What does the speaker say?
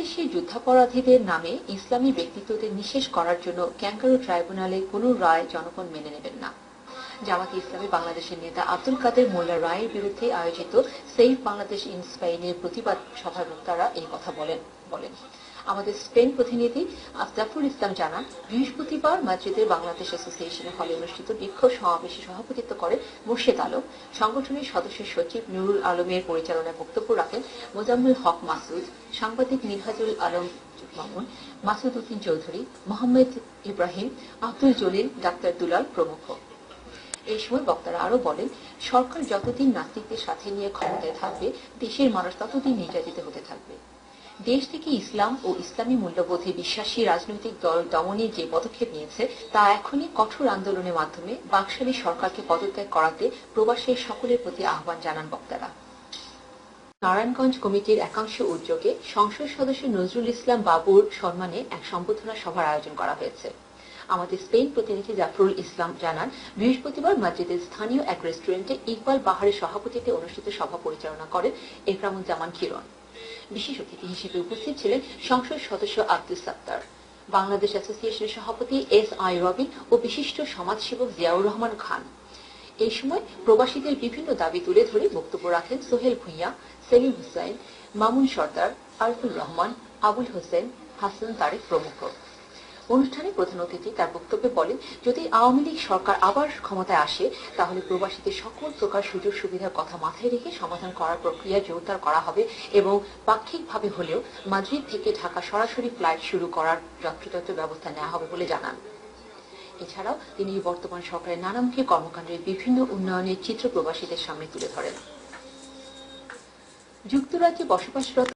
বাংলাদেশি যুদ্ধাপরাধীদের নামে ইসলামী ব্যক্তিত্বদের নিঃশেষ করার জন্য ক্যাঙ্গারু ট্রাইব্যুনালে কোনো রায় জনগণ মেনে নেবেন না। জামাতে ইসলামী বাংলাদেশের নেতা আব্দুল কাদের মোল্লা রায়ের বিরুদ্ধে আয়োজিত সেভ বাংলাদেশ ইন স্পেনের প্রতিবাদ সভার বক্তারা এই কথা বলেন বলেন। আমাদের স্পেন প্রতিনিধি আফজাফুল ইসলাম জানান, বৃহস্পতিবার মাদ্রিদের বাংলাদেশ অ্যাসোসিয়েশনের হলে অনুষ্ঠিত বিক্ষোভ সমাবেশে সভাপতিত্ব করে মুর্শেদ আলম। সংগঠনের সদস্য সচিব নুরুল আলমের পরিচালনায় বক্তব্য রাখেন মোজাম্মেল হক মাসুদ, সাংবাদিক মিনহাজুল আলম মামুন, মাসুদ উদ্দিন চৌধুরী, মোহাম্মদ ইব্রাহিম, আব্দুল জলিল, ডাক্তার দুলাল প্রমুখ। এই সময় বক্তারা আরও বলেন, সরকার যতদিন নাস্তিকদের সাথে নিয়ে ক্ষমতায় থাকবে, দেশের মানুষ ততদিন নির্যাতিত হতে থাকবে। দেশ থেকে ইসলাম ও ইসলামী মূল্যবোধে বিশ্বাসী রাজনৈতিক দল দমনে যে পদক্ষেপ নিয়েছে, তা এখনই কঠোর আন্দোলনের মাধ্যমে বাকশালী সরকারকে পদত্যাগ করাতে প্রবাসের সকলের প্রতি আহ্বান জানান বক্তারা। নারায়ণগঞ্জ কমিটির একাংশ উদ্যোগে সংসদ সদস্য নজরুল ইসলাম বাবুর সম্মানে এক সম্বোধনা সভার আয়োজন করা হয়েছে। আমাদের স্পেন প্রতিনিধি জাফরুল ইসলাম জানান, বৃহস্পতিবার মাদ্রিদের স্থানীয় এক রেস্টুরেন্টে ইকবাল বাহারের সভাপতিত্বে অনুষ্ঠিত সভা পরিচালনা করেন একরামুজ্জামান কিরণ। বিশেষ অতিথি হিসেবে উপস্থিত ছিলেন সংসদ সদস্য আব্দুল সাত্তার। বাংলাদেশ অ্যাসোসিয়েশনের সভাপতি এস আই রবিন ও বিশিষ্ট সমাজসেবক জিয়াউর রহমান খান। এই সময় প্রবাসীদের বিভিন্ন দাবি তুলে ধরে বক্তব্য রাখেন সোহেল ভুঁইয়া, সেলিম হুসাইন, মামুন সর্দার আরফুল রহমান, আবুল হোসেন, হাসান তারেক প্রমুখ। অনুষ্ঠানে প্রধান অতিথি তার বক্তব্যে বলেন, যদি আওয়ামী লীগ সরকার আবার ক্ষমতায় আসে, তাহলে প্রবাসীদের সকল প্রকার সুযোগ সুবিধার কথা মাথায় রেখে সমাধান করার প্রক্রিয়া জোরদার করা হবে এবং পাক্ষিকভাবে হলেও মাদ্রিদ থেকে ঢাকা সরাসরি ফ্লাইট শুরু করার যত্রতত্র ব্যবস্থা নেওয়া হবে বলে জানান। এছাড়াও তিনি বর্তমান সরকারের নানামুখী কর্মকাণ্ডের বিভিন্ন উন্নয়নের চিত্র প্রবাসীদের সামনে তুলে ধরেন। যুক্তরাজ্যে বসবাসরত